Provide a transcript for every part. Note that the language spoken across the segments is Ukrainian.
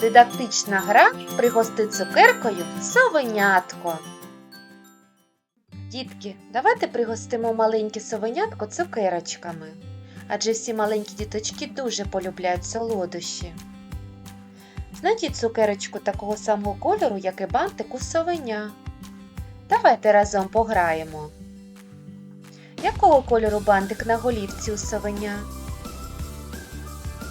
Дидактична гра пригости цукеркою совенятко. Дітки, давайте пригостимо маленьке совенятко цукерочками. Адже всі маленькі діточки дуже полюбляють солодощі. Знайдіть цукерочку такого самого кольору, як і бантик у совеня. Давайте разом пограємо. Якого кольору бантик на голівці у совеня?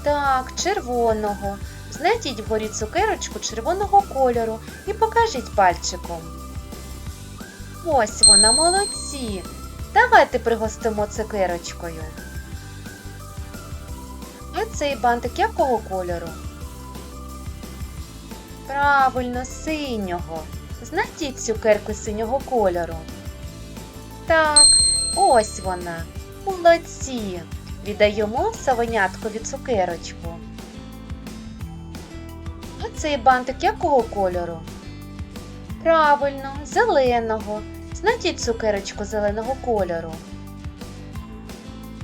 Так, червоного. Знайдіть вгорі цукерочку червоного кольору і покажіть пальчиком. Ось вона, молодці. Давайте пригостимо цукерочкою. А цей бантик якого кольору? Правильно, синього. Знайдіть цукерку синього кольору. Так, ось вона. Молодці. Віддаємо совеняткові цукерочку. Цей бантик якого кольору? Правильно, зеленого. Знайдіть цукерочку зеленого кольору.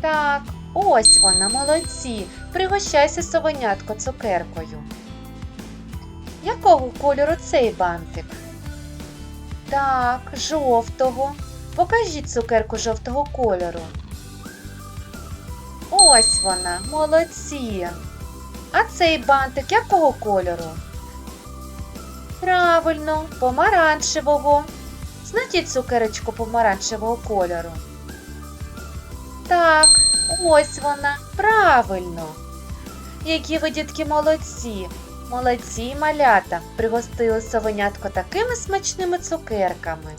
Так, ось вона, молодці. Пригощайся совенятко цукеркою. Якого кольору цей бантик? Так, жовтого. Покажіть цукерку жовтого кольору. Ось вона, молодці. А цей бантик якого кольору? Правильно, помаранчевого. Знайдіть цукерочку помаранчевого кольору. Так, ось вона, правильно. Які ви, дітки, молодці. Молодці малята пригостили совенятко такими смачними цукерками.